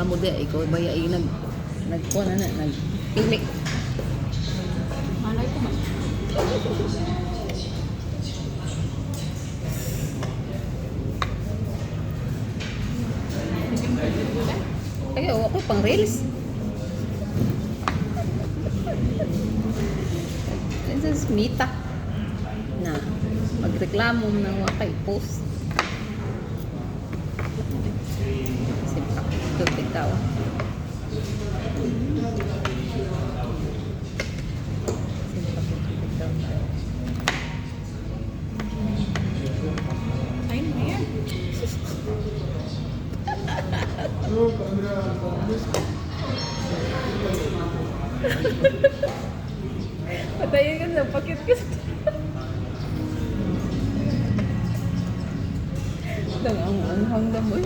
mo di, ikaw ba ay nag, nagkuha na na, nag-pili. Malay ko man. Ay, ako pang reels. This is Mita na magreklamo ng wakay post. Patayin ka na, pakit ka sa Ang ang ang hanggang mo.